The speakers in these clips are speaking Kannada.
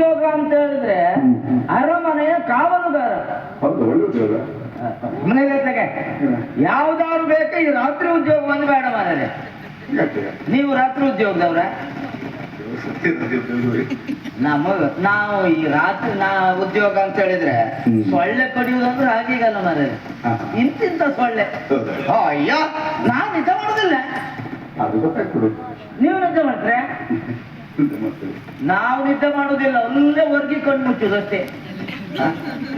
ಉದ್ಯೋಗ ಅಂತ ಹೇಳಿದ್ರೆ ಅರಮನೆಯ ಕಾವಲುಗಾರ. ಹೌದು ಒಳ್ಳೆ ಉದ್ಯೋಗ. ಮನೆಗೆ ತಗೆ ಯಾವ್ದಾದ್ರು ಬೇಕ? ಈ ರಾತ್ರಿ ಉದ್ಯೋಗ ಒಂದು ಬೇಡ ಮಾರೇ ನೀವು ರಾತ್ರಿ ಉದ್ಯೋಗದವ್ರ? ನಮ್ಮ ನಾವು ಈ ರಾತ್ರಿ ನಾ ಉದ್ಯೋಗ ಅಂತ ಹೇಳಿದ್ರೆ. ಸೊಳ್ಳೆ ಕಡಿಯುವುದಂದ್ರೆ ಆಗೀಗಲ್ಲ ಮನೆ. ಇಂತಿಂತ ಸೊಳ್ಳೆ? ಅಯ್ಯೋ ನಾನ್ ನಿಜ ಮಾಡುದಿಲ್ಲ. ನೀವು ನಿಜ ಮಾಡ್ರೆ ನಾವು ನಿದ್ದೆ ಮಾಡುದಿಲ್ಲ ಒಳ್ಳೆ ವರ್ಗಿ ಕಣ್ಣು ಮುಚ್ಚುದಷ್ಟೇ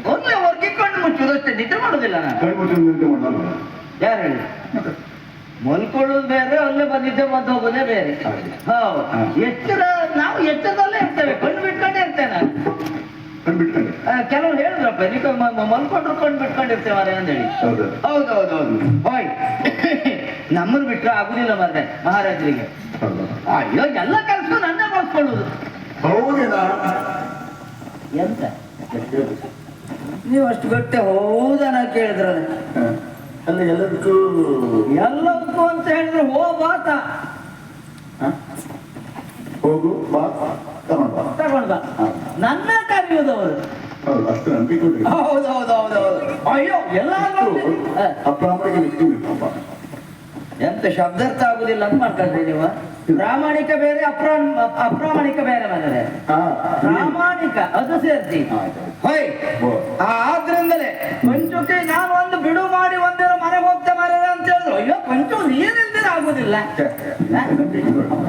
ಒಂದೇ ಒಳ್ಳೆ ವರ್ಗಿ ಕಣ್ಣು ಮುಚ್ಚುದಷ್ಟೇ ನಿದ್ದೆ ಮಾಡುದಿಲ್ಲ ನಾನು ಯಾರು ಹೇಳಿ? ಮಲ್ಕೊಳ್ಳೋದು ಬೇರೆ ಅಲ್ಲೇ ಬಂದಿದ್ದೆ ಮದ್ದು ಬಂದು ಹೋಗೋದೇ ಬೇರೆ. ಹೌದು. ಎಚ್ಚರ ನಾವು ಎಚ್ಚರದಲ್ಲೇ ಇರ್ತೇವೆ ಕಣ್ಣು ಬಿಟ್ಕೊಂಡೇ ಇರ್ತೇನೆ ನಾನು. ಕೆಲವ್ರು ಹೇಳಿದ್ರಪ್ಪ ನೀವು ಮಲ್ಕೊಂಡ್ರು ಕಣ್ಣು ಬಿಟ್ಕೊಂಡಿರ್ತೇವೆ ಮಾರೆ ಅಂತೇಳಿ ಹೌದೌದು ಹೌದು. ಹೌದು ಹೌದು ಹೋಯ್. ನಮ್ಮನ್ನು ಬಿಟ್ರೆ ಆಗುದಿಲ್ಲ ಮಾರ್ರೆ ಮಹಾರಾಜರಿಗೆ. ಅಯ್ಯೋ ಎಲ್ಲ ಕೆಲಸ ಮಾಡಿಸ್ಕೊಳ್ಳುದು ಎಂತ? ನೀವು ಅಷ್ಟು ಗಟ್ಟೆ ಹೌದನ ಕೇಳಿದ್ರಲ್ಲ. ಹ. ಅಲ್ಲಿ ಎಲ್ಲದಕ್ಕೂ ಎಲ್ಲದಕ್ಕೂ ಅಂತ ಹೇಳಿದ್ರೆ ಹೋ ಬಾತ. ಹೋಗು ಬಾ ತಗೊಂಡ್ ಬಾ. ತಗೊಂಡ್ ಬಾ. ನನ್ನ ಕರೆಯುವುದವರು ಹೌದು ಅಷ್ಟು ನಂಬಿಕೆ ಹೌದು ಹೌದು ಹೌದು ಹೌದು. ಅಯ್ಯೋ ಎಲ್ಲ ಅಪ್ರಾಮಾಣಿಕ ವ್ಯಕ್ತಿ ಉಂಟಪ್ಪ ಎಂತ ಶಬ್ದಾರ್ಥ ಆಗುದಿಲ್ಲ ಅಂತ ಮಾಡ್ಕೊಂಡ್ರಿ ನೀವು. ಪ್ರಾಮಾಣಿಕ ಬೇರೆ ಅಪ್ರಾ ಅಪ್ರಾಮಾಣಿಕ ಬೇರೆ ಬಂದರೆ ಪ್ರಾಮಾಣಿಕ ಅದು ಸೇರ್ತಿ ಹೊಯ್ ಆದ್ರಿಂದಲೇ ಪಂಚುಕೆ ನಾನು ಒಂದು ಬಿಡು ಮಾಡಿ ಒಂದಿರೋ ಮನೆ ಹೋಗ್ತಾ ಮಾರ ಅಂತ ಹೇಳಿದ್ರು. ಅಯ್ಯೋ ಪಂಚು ನೀರಿಲ್ದಿರ ಆಗುದಿಲ್ಲ?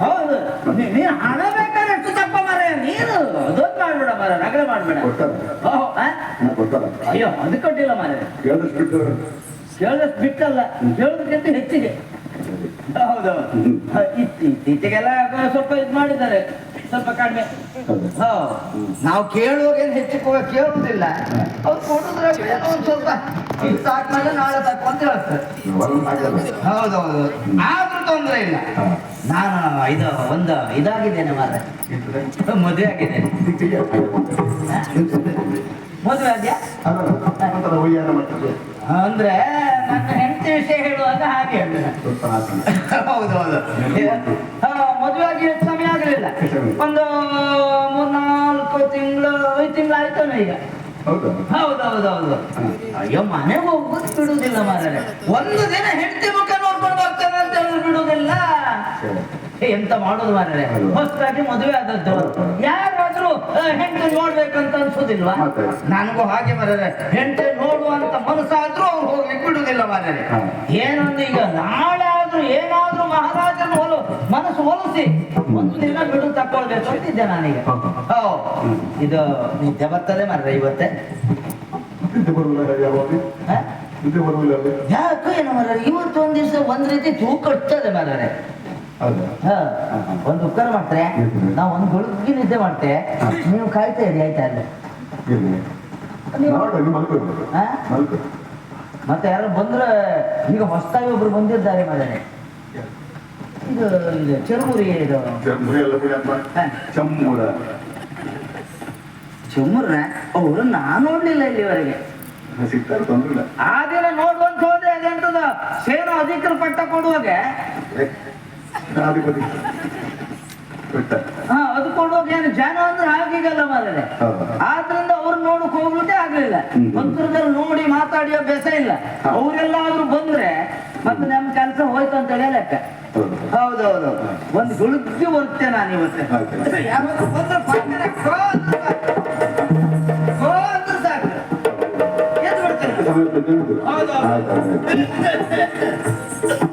ಹೌದು. ನೀನ್ ಹಣ ಬೇಕಾದ್ರೆ ಎಷ್ಟು ತಪ್ಪ ಮರ ನೀನು ಅದೊಂದು ಮಾಡ್ಬೇಡ ಮರ ನಗರ ಮಾಡ್ಬೇಡ? ಅಯ್ಯೋ ಅದು ಕೊಟ್ಟಿಲ್ಲ ಮರ ಕೇಳಿದ್ರೆ ಕೇಳಿದಷ್ಟು ಬಿಟ್ಟಲ್ಲ ಕೇಳೋದಕ್ಕಿಂತ ಹೆಚ್ಚಿಗೆ. ಹೌದೌದು ಹ, ಇತ್ತಿ- ಇತ್ತೀಚೆಗೆಲ್ಲ ಸ್ವಲ್ಪ ಇದು ಮಾಡಿದ್ದಾರೆ ಸ್ವಲ್ಪ ಕಡಿಮೆ ಹೌದು. ಹೌದು ನಾವು ಕೇಳುವಾಗ ಏನು ಹೆಚ್ಚು ಕೇಳುವುದಿಲ್ಲ ಅವ್ರು ಕೊಡುದ್ರಾಗ ಏನೋ ಒಂದು ಸ್ವಲ್ಪ ಇದು ಸಾಕ್ಮೇಲೆ ನಾಳೆ ಸಾಕು ಅಂತ ಹೇಳ್ತಾರೆ ಹೌದೌದು ಆದ್ರೂ ತೊಂದರೆ ಇಲ್ಲ. ನಾನು ಇದು ಒಂದು ಇದಾಗಿದ್ದೇನೆ ಮಾರ ಇರ್ತದೆ. ಮದುವೆ ಆಗಿದ್ದೇನೆ ಮದುವೆ ಆದ್ಯಾ ಅಂದ್ರೆ ನನ್ನ ಹೆಂಡತಿ ವಿಷಯ ಹೇಳುವಾಗ ಹಾಗೆ ಹೇಳ್ತೇನೆ ಸ್ವಲ್ಪ ಹಾಕಿ ಹೌದೌದು ಹಾ, ಮದುವೆ ಆಗಿ ಎಷ್ಟು ಸಮಯ ಆಗಲಿಲ್ಲ? ಒಂದು ಮೂರ್ನಾಲ್ಕು ತಿಂಗಳು ಐದು ತಿಂಗಳು ಆಯ್ತಾನೆ ಈಗ. ಹೌದಾ. ಹೌದೌದೌದು ಅಯ್ಯೋ ಮನೆಗೆ ಹೋಗೋದು ಬಿಡುವುದಿಲ್ಲ ಮಾರಾಯ ಒಂದು ದಿನ ಹೆಂಡತಿ ಮುಖ ನೋಡ್ಕೊಂಡು ಹೋಗ್ತಾನೆ ಅಂತ ಹೇಳಿ ಬಿಡುವುದಿಲ್ಲ. ಎಂತ ಮಾಡೋದು ಹೌದು. ಹೊಸದಾಗಿ ಮದುವೆ ಆದದ್ದು. ಯಾರಾದ್ರೂ ಹೆಂಡತಿ ನೋಡ್ಬೇಕಂತ ಅನ್ಸುದಿಲ್ವಾ? ನನಗೂ ಹಾಗೆ ಮಾರ್ರೆ ಹೆಂಡತಿ ನೋಡುವಂತ ಮನಸ್ಸಾದ್ರೂ ಅವ್ರು ಹೋಗ್ಲಿಕ್ಕೆ ಬಿಡುವುದಿಲ್ಲ ಮಾರೇ. ಏನಂದ್ರೆ ಈಗ ನಾಳೆ ಆದ್ರೂ ಏನಾದ್ರೂ ಮಹಾರಾಜನ ಒಲು ಮನಸ್ಸು ಒಲಿಸಿ ಒಂದು ದಿನ ಬಿಡು ತಕೊಳ್ಬೇಕು ಅಂತಿದ್ದೆ ನಾನೀಗ. ಇದು ನಿದ್ದೆ ಬರ್ತದೆ ಮಾರ್ರೆ ಇವತ್ತೆ? ಯಾಕೆ ಏನು ಮಾರ್ರೆ ಇವತ್ತು ಒಂದ್ ದಿವಸ ಒಂದ್ ರೀತಿ ತೂಕ ಮಾರ್ರೆ. ಹ, ಒಂದು ಉಪಕಾರ ಮಾಡ್ತಾರೆ. ನಾವು ಒಂದು ಗುಳುಗಿ ನಿದ್ದೆ ಮಾಡ್ತೆ. ನೀವು ಕಾಯ್ತಾ ಇರಿ ಆಯ್ತಾ ಅಲ್ಲಿ ಮತ್ತೆ ಯಾರು ಬಂದ್ರೆ ಈಗ ಹೊಸದಾಗಿ ಒಬ್ರು ಬಂದಿದ್ದಾರೆ ಮದನೆ ಇದು ಚರ್ಮುರಿ ಇದು. ಚಮ್ಮೂರ. ಚುಮ್ಮರ್ನ? ಅವರು ನಾನು ನೋಡ್ಲಿಲ್ಲ ಇಲ್ಲಿವರೆಗೆ. ಸಿಗ್ತಾರೆ ತೊಂದ್ರೆ ಆ ದಿನ ನೋಡುವಂತ ಹೋದ್ರೆ ಅದೆಂತದ ಸೇನಾ ಅಧಿಕಾರ ಪಟ್ಟ ಕೊಡುವಾಗ ಅಧಿಪತಿ ಬಿಟ್ಟ ಹಾ ಅದು ಹೋಗಿ ಏನು ಜನ ಅಂದ್ರೆ ಆಗೀಗಲ್ಲ ಹೌದು. ಆದ್ರಿಂದ ಅವ್ರು ನೋಡಕ್ ಹೋಗ್ಲಿಕ್ಕೆ ಆಗ್ಲಿಲ್ಲ. ಮಂತ್ರದಲ್ಲಿ ನೋಡಿ ಮಾತಾಡಿ ಅಭ್ಯಾಸ ಇಲ್ಲ. ಅವ್ರೆಲ್ಲಾದ್ರೂ ಬಂದ್ರೆ ಮತ್ತೆ ನಮ್ ಕೆಲಸ ಹೋಯ್ತು ಅಂತ ಹೇಳಿ ಲೆಕ್ಕ. ಹೌದು. ಹೌದೌದು. ಒಂದು ಗುಳುಗಿ ಬರುತ್ತೆ ನಾನು ಇವತ್ತೆ. ಯಾರಾದ್ರೂ ಬಂದ್ರೆ ಪಕ್ಕನೆ ಕೋ ಅಂದ್ರೆ ಸಾಕು. ಎದ್ದು ಬಿಡ್ತೇನೆ. ಸಮಯ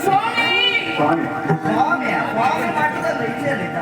స్వామి స్వామి స్వామి మట్టుగా తెలియలేదు